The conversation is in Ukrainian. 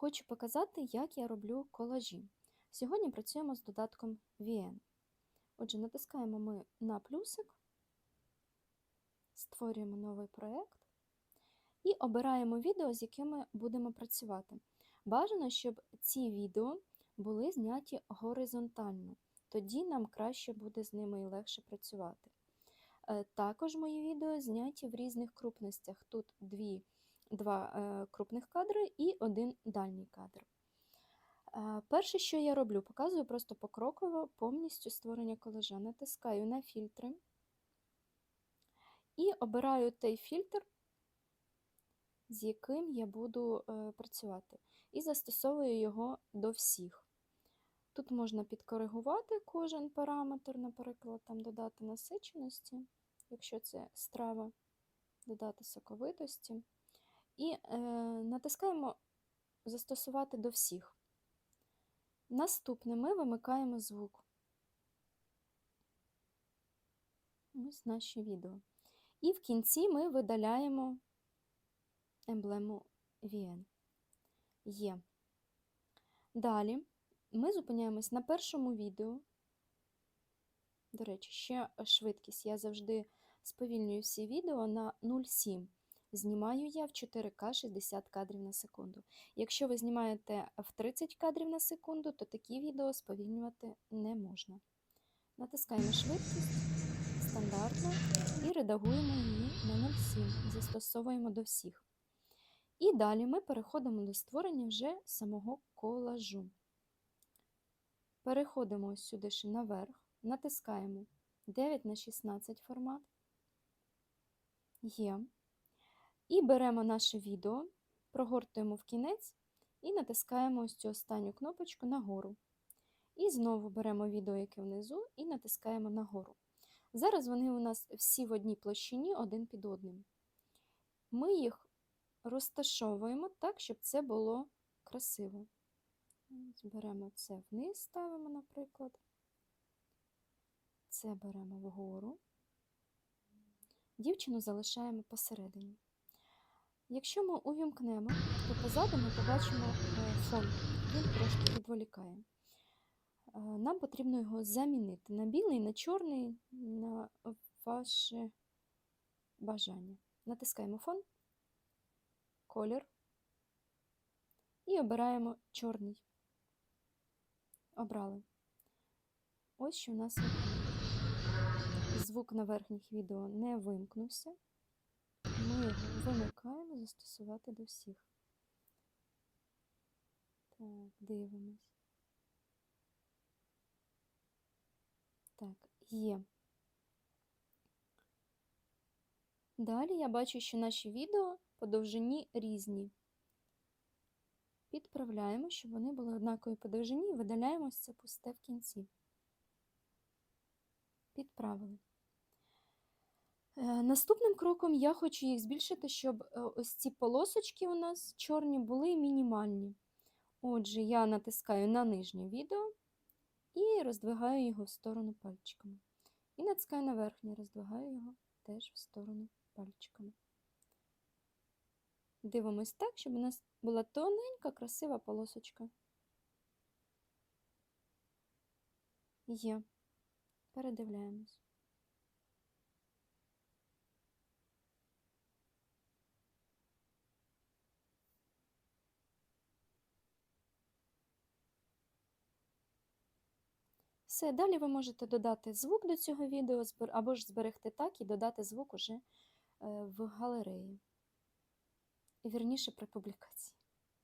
Хочу показати, як я роблю колажі. Сьогодні працюємо з додатком VN. Отже, натискаємо ми на плюсик, створюємо новий проєкт і обираємо відео, з якими будемо працювати. Бажано, щоб ці відео були зняті горизонтально, тоді нам краще буде з ними і легше працювати. Е, Також мої відео зняті в різних крупностях. Тут дві, два е, крупних кадри і один дальній кадр. Е, Перше, що я роблю, показую просто покроково повністю створення колажа. Натискаю на фільтри і обираю той фільтр, з яким я буду е, працювати, і застосовую його до всіх. Тут можна підкоригувати кожен параметр, наприклад, там додати насиченості, якщо це страва, додати соковитості. І е, натискаємо Застосувати до всіх. Наступне ми вимикаємо звук. Ось наші відео. І в кінці ми видаляємо емблему VN. Є. Далі ми зупиняємось на першому відео. До речі, ще швидкість. Я завжди сповільнюю всі відео на 0,7. Знімаю я в 4К 60 кадрів на секунду. Якщо ви знімаєте в 30 кадрів на секунду, то такі відео сповільнювати не можна. Натискаємо швидкість стандартно і редагуємо її на 0,7, застосовуємо до всіх. І далі ми переходимо до створення вже самого колажу. Переходимо сюди ще наверх, натискаємо 9 на 16 формат. Є. І беремо наше відео, прогортуємо в кінець і натискаємо ось цю останню кнопочку нагору. І знову беремо відео, яке внизу, і натискаємо нагору. Зараз вони у нас всі в одній площині один під одним. Ми їх розташовуємо так, щоб це було красиво. Беремо це вниз, ставимо, наприклад. Це беремо вгору. Дівчину залишаємо посередині. Якщо ми увімкнемо, то позаду ми побачимо фон, він трошки відволікає. Нам потрібно його замінити на білий, на чорний, на ваше бажання. Натискаємо фон, колір і обираємо чорний. Обрали. Ось що у нас. Звук на верхніх відео не вимкнувся. Ми вимикаємо застосувати до всіх. Так, дивимось. Так, є. Далі я бачу, що наші відео по довжині різні. Підправляємо, щоб вони були однакової по довжині, і видаляємо це пусте в кінці. Підправили. Наступним кроком я хочу їх збільшити, щоб ось ці полосочки у нас чорні були мінімальні. Отже, я натискаю на нижнє відео і роздвигаю його в сторону пальчиками. І натискаю на верхнє, роздвигаю його теж в сторону пальчиками. Дивимось так, щоб у нас була тоненька, красива полосочка. Є. Передивляємось. Все, далі ви можете додати звук до цього відео, або ж зберегти так і додати звук уже в галереї. Вірніше при публікації.